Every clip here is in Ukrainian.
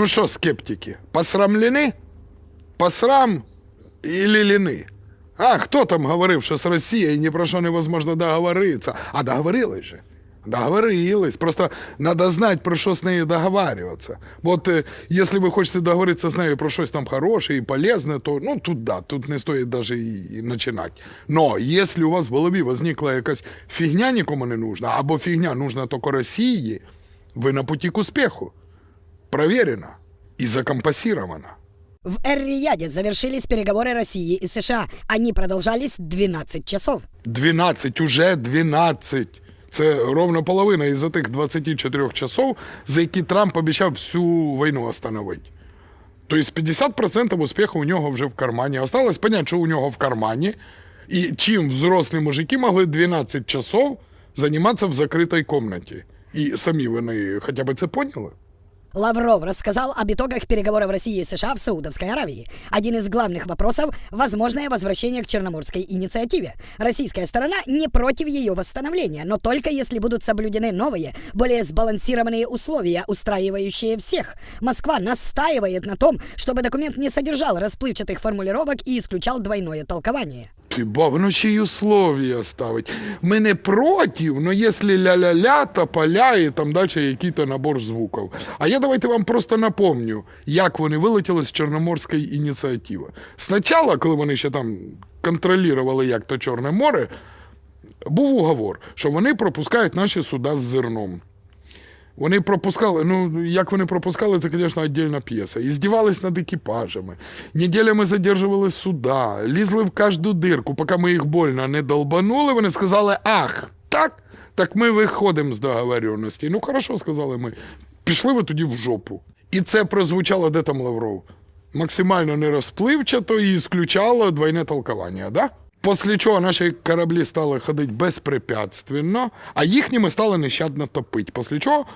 Ну що, скептики, посрамлені? Посрам или ліни? А хто там говорив, що з Росією ні про що невозможно договоритися? А договорились же. Договорились. Просто надо знати, про що з нею договарюватися. От е, якщо ви хочете договоритися з нею про щось там хороше і полезне, то ну тут да, тут не стоїть даже і, і починати. Но якщо у вас в голові возникла якась фігня нікому не нужна, або фігня нужна тільки Росії, ви на путі к успеху. Проверено и закомпасировано. В Эр-Рияде завершились переговоры России и США. Они продолжались 12 часов. 12, уже 12. Це ровно половина із тих 24 часов, за які Трамп обіцяв всю війну остановити. Тобто 50% успіху у нього вже в кармані. Осталось понять, що у нього в кармані. І чим взрослі мужики могли 12 часов займатися в закритій кімнаті. І самі вони хоча б це поняли? Лавров рассказал об итогах переговоров России и США в Саудовской Аравии. Один из главных вопросов – возможное возвращение к Черноморской инициативе. Российская сторона не против ее восстановления, но только если будут соблюдены новые, более сбалансированные условия, устраивающие всех. Москва настаивает на том, чтобы документ не содержал расплывчатых формулировок и исключал двойное толкование. Хіба воно ще й условия ставить. Ми не проти, но якщо ля-ля-ля, тополя і там далі який-то набор звуків. А я давайте вам просто напомню, як вони вилетіли з Чорноморської ініціативи. Спочатку, коли вони ще там контролювали як то Чорне море, був уговор, що вони пропускають наші суда з зерном. Вони пропускали, ну як вони пропускали, це, звісно, віддільна п'єса. І здівались над екіпажами. Неділями задержували суда, лізли в кожну дирку, поки ми їх больно не долбанули. Вони сказали: ах, так, так ми виходимо з договоренності. Ну, хорошо, сказали ми. Пішли ви тоді в жопу. І це прозвучало, де там Лавров. Максимально нерозпливчато і ісключало двойне толковання, да? Після чого наші кораблі стали ходити безпрепятственно, а їхніми стали нещадно топити. Після чого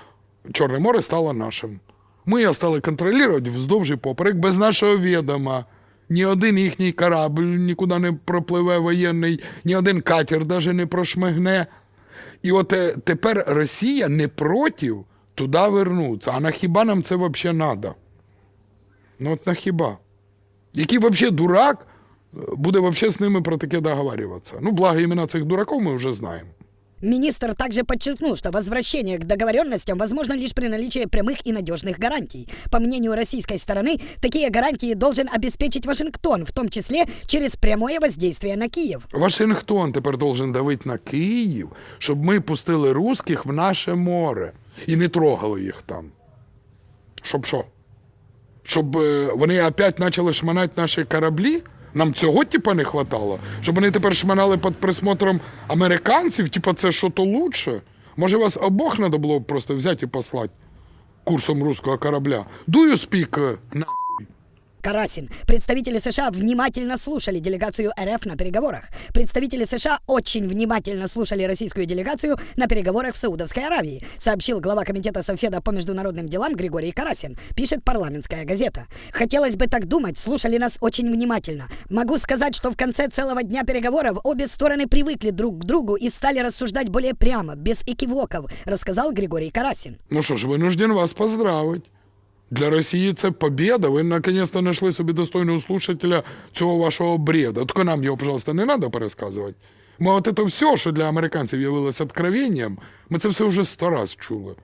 Чорне море стало нашим. Ми його стали контролювати вздовж і поперек без нашого відома. Ні один їхній корабль нікуди не пропливе воєнний, ні один катер навіть не прошмигне. І от е, тепер Росія не проти туди вернутися. А на хіба нам це взагалі треба? Ну от на хіба? Який взагалі дурак е, буде вообще з ними про таке договарюватися? Ну, благо імена цих дураків ми вже знаємо. Министр также подчеркнул, что возвращение к договоренностям возможно лишь при наличии прямых и надежных гарантий. По мнению российской стороны, такие гарантии должен обеспечить Вашингтон, в том числе через прямое воздействие на Киев. Вашингтон тепер должен давити на Київ, щоб ми пустили русських в наше море і не трогали їх там. Щоб що? Щоб е, вони опять почали шманати наші кораблі? Нам цього типа не вистачало, Щоб вони тепер шманали під присмотром американців, типа це що то лучше? Може вас обох треба було просто взяти і послати курсом руського корабля? Do you speak е, на? Карасин. Представители США внимательно слушали делегацию РФ на переговорах. Представители США очень внимательно слушали российскую делегацию на переговорах в Саудовской Аравии, сообщил глава комитета Совфеда по международным делам Григорий Карасин, пишет парламентская газета. Хотелось бы так думать, слушали нас очень внимательно. Могу сказать, что в конце целого дня переговоров обе стороны привыкли друг к другу и стали рассуждать более прямо, без экивоков, рассказал Григорий Карасин. Ну що ж, вынужден вас поздравити. Для Росії це побіда. Ви наконец-то знайшли собі достойного слушателя цього вашого бреда. Тільки нам його, пожалуйста, не треба пересказувати. Ми от це все, що для американців явилося откровенням, ми це все вже сто раз чули.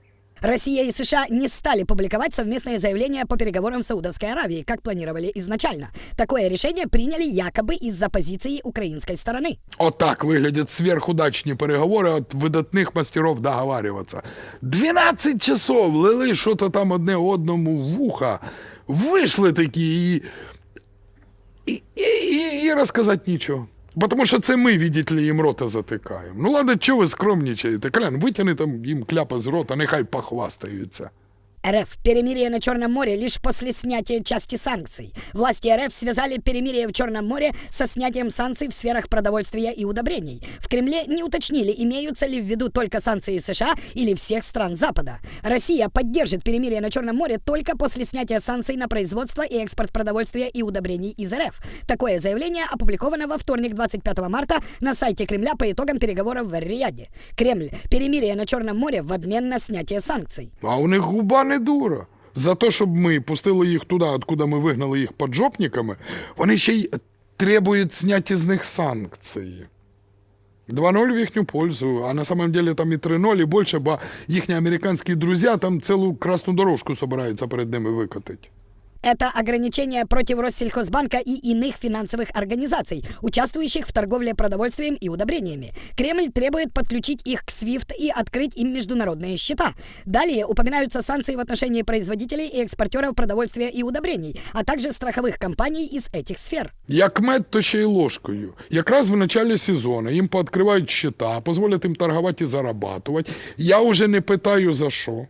Россия и США не стали публиковать совместное заявление по переговорам в Саудовской Аравии, как планировали изначально. Такое решение приняли якобы из-за позиции украинской стороны. Отак виглядять сверхудачні переговори від видатних мастеров договарюватися. 12 часов лили що-то там одне одному в вуха, вийшли такі і, і, і, і, і розказати нічого. Потому що це ми, видите ли, їм рота затикаємо. Ну ладно, чого ви скромнічаєте? Клян, витягни там їм кляпа з рота, нехай похвастаються. РФ перемирие на Черном море лишь после снятия части санкций. Власти РФ связали перемирие в Черном море со снятием санкций в сферах продовольствия и удобрений. В Кремле не уточнили, имеются ли в виду только санкции США или всех стран Запада. Россия поддержит перемирие на Черном море только после снятия санкций на производство и экспорт продовольствия и удобрений из РФ. Такое заявление опубликовано во вторник 25 марта на сайте Кремля по итогам переговоров в Эр-Рияде. Кремль. Перемирие на Черном море в обмен на снятие санкций. А у них губа не дура. за те, щоб ми пустили їх туди, откуда ми вигнали їх поджопниками, вони ще й требують зняття з них санкції. 2-0 в їхню пользу, а на самом деле там і 3-0, і більше, бо їхні американські друзі там цілу красну дорожку збираються перед ними викотити. Это ограничения против Россельхозбанка и иных финансовых организаций, участвующих в торговле продовольствием и удобрениями. Кремль требует подключить их к SWIFT и открыть им международные счета. Далее упоминаются санкции в отношении производителей и экспортеров продовольствия и удобрений, а также страховых компаний из этих сфер. Як мед, то ще й ложкою. Якраз в началі сезону їм пооткривають щита, дозволять їм торгувати і зарабатувати. Я вже не питаю за що.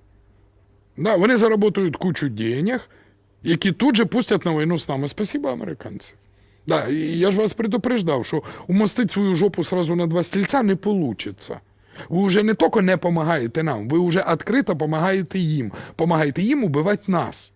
Да, вони заработають кучу денег, які тут же пустять на війну з нами. Спасибо, американці. Да, і я ж вас предупреждав, що умостити свою жопу сразу на два стільця не вийде. Ви вже не тільки не допомагаєте нам, ви вже відкрито допомагаєте їм. Помагаєте їм убивати нас.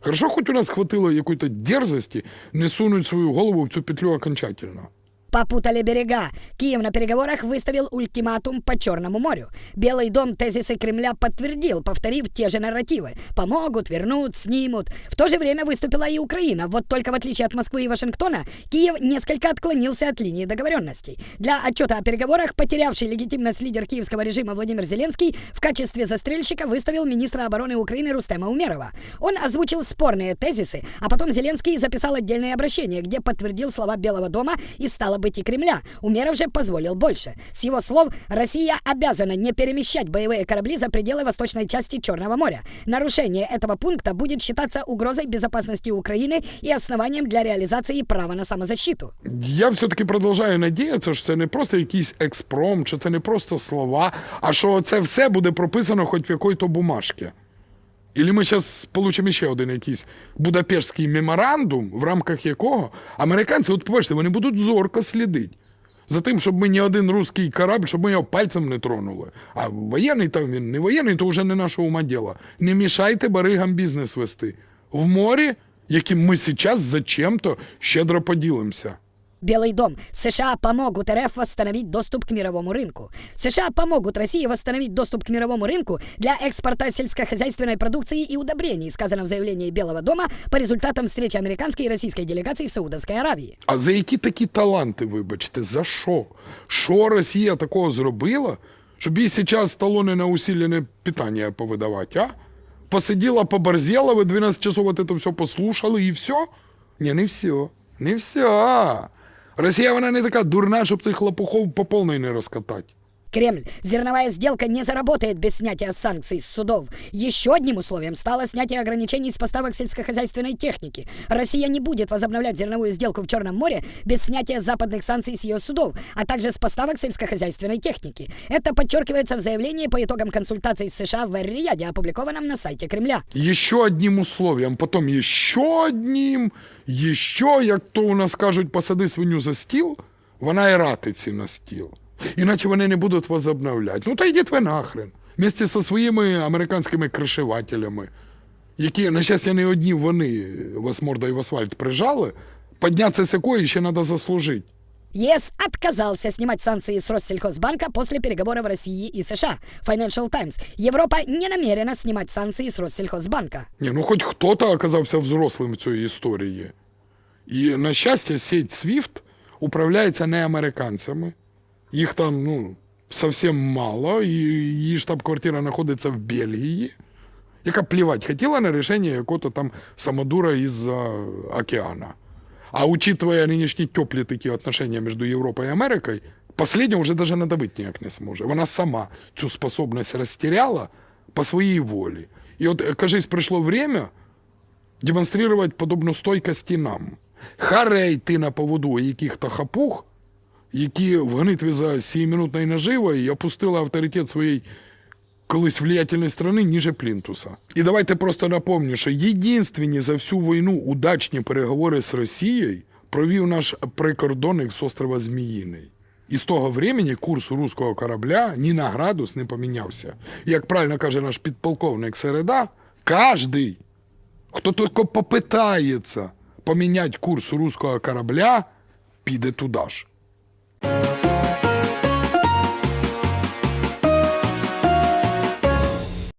Хорошо, хоч у нас хватило якої-то дерзості не сунуть свою голову в цю петлю окончательно. Попутали берега. Киев на переговорах выставил ультиматум по Черному морю. Белый дом тезисы Кремля подтвердил, повторив те же нарративы. Помогут, вернут, снимут. В то же время выступила и Украина. Вот только в отличие от Москвы и Вашингтона, Киев несколько отклонился от линии договоренностей. Для отчета о переговорах потерявший легитимность лидер киевского режима Владимир Зеленский в качестве застрельщика выставил министра обороны Украины Рустема Умерова. Он озвучил спорные тезисы, а потом Зеленский записал отдельное обращение, где подтвердил слова Белого дома и стало быть и Кремля. Умеров же позволил больше. С его слов, Россия обязана не перемещать боевые корабли за пределы восточной части Черного моря. Нарушение этого пункта будет считаться угрозой безопасности Украины и основанием для реализации права на самозащиту. Я все-таки продовжую надіятися, що це не просто якийсь експром, що це не просто слова, а що це все буде прописано хоч в якої-то бумажці. Ілі ми зараз получимо ще один якийсь Будапештський меморандум, в рамках якого американці, от побачите, вони будуть зорко слідити. За тим, щоб ми ні один русський корабль, щоб ми його пальцем не тронули. А воєнний там він не воєнний, то вже не наше ума діло. Не мішайте баригам бізнес вести. В морі, яким ми зараз зачем-то щедро поділимося. Белый дом. США помогут РФ восстановить доступ к мировому рынку. США помогут России восстановить доступ к мировому рынку для экспорта сельскохозяйственной продукции и удобрений, сказано в заявлении Белого дома по результатам встречи американской и российской делегаций в Саудовской Аравии. А за які такі таланти, вибачте, за що? Що Росія такого зробила, щоб їй зараз талони на усилене питання повидавати, а? Посиділа, поборзела, ви 12 часов от це все послушали і все? Ні, не все. Не все. Росія, вона не така дурна, щоб цих лопухов по повної не розкатати. Кремль. Зерновая сделка не заработает без снятия санкций с судов. Еще одним условием стало снятие ограничений с поставок сельскохозяйственной техники. Россия не будет возобновлять зерновую сделку в Черном море без снятия западных санкций с ее судов, а также с поставок сельскохозяйственной техники. Это подчеркивается в заявлении по итогам консультаций с США в Эр-Рияде, опубликованном на сайте Кремля. Еще одним условием, потом еще одним, еще, як то у нас кажуть, посади свиню за стіл, вона і ратиці на стіл. Іначе вони не будуть возобновляти. Ну та йдіть ви нахрен. Вместе зі своїми американськими кришевателями, які, на щастя, не одні вони вас мордою в асфальт прижали, піднятися з якої ще треба заслужити. ЕС отказался снимать санкции с Россельхозбанка после переговоров России и США. Financial Times. Европа не намерена снимать санкции с Россельхозбанка. Ні, ну хоч хто-то оказався взрослим в цій історії. І, на щастя, сеть SWIFT управляється не американцями. Їх там, ну, зовсім мало, і її штаб-квартира знаходиться в Бельгії, яка плівать хотіла на рішення якого-то там самодура із океана. А учитывая нинішні теплі такі отношения між Європою і Америкою, последня вже даже надавити ніяк не зможе. Вона сама цю способність розтеряла по своїй волі. І от, кажись, прийшло время демонструвати подобну стойкость і нам. Харе йти на поводу яких-то хапух, які в гонитві за сіємінутною наживою опустили авторитет своєї колись влиятельної страни ніже Плінтуса. І давайте просто напомню, що єдинственні за всю війну удачні переговори з Росією провів наш прикордонник з острова Зміїний. І з того времени курс руського корабля ні на градус не помінявся. Як правильно каже наш підполковник Середа, кожний, хто тільки попитається поміняти курс руського корабля, піде туди ж. Thank you.